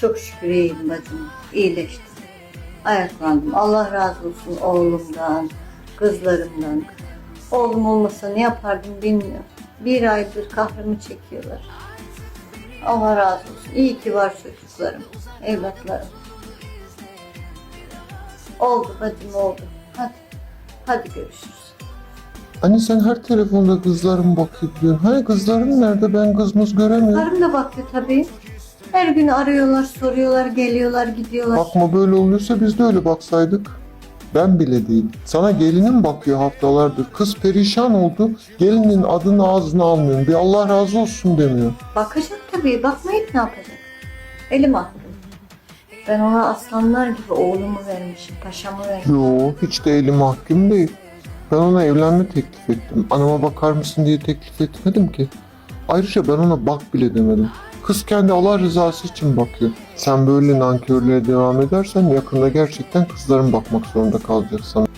Çok şükür iyiyim bacım. İyileştim. Ayaklandım. Allah razı olsun oğlumdan, kızlarımdan. Oğlum olmasa ne yapardım bilmiyorum. Bir aydır kahrımı çekiyorlar. Allah razı olsun. İyi ki var çocuklarım, evlatlarım. Oldu bacım oldu. Hadi. Hadi görüşürüz. Anne sen her telefonda kızlarım bakıyor diyorsun. Hani kızların nerede? Ben kızımız göremiyorum. Karım da bakıyor tabii. Her gün arıyorlar, soruyorlar, geliyorlar, gidiyorlar. Bakma böyle oluyorsa biz de öyle baksaydık. Ben bile değil. Sana gelinim bakıyor haftalardır. Kız perişan oldu. Gelinin adını ağzına almıyorum. Bir Allah razı olsun demiyor. Bakacak tabii. Bakmayıp ne yapacak? Elim attım. Ben ona aslanlar gibi oğlumu vermişim, paşamı vermişim. Yo hiç de eli mahkum değil. Ben ona evlenme teklif ettim. Anama bakar mısın diye teklif etmedim ki. Ayrıca ben ona bak bile demedim. Kız kendi Allah rızası için bakıyor. Sen böyle nankörlüğe devam edersen yakında gerçekten kızların bakmak zorunda kalacak sana.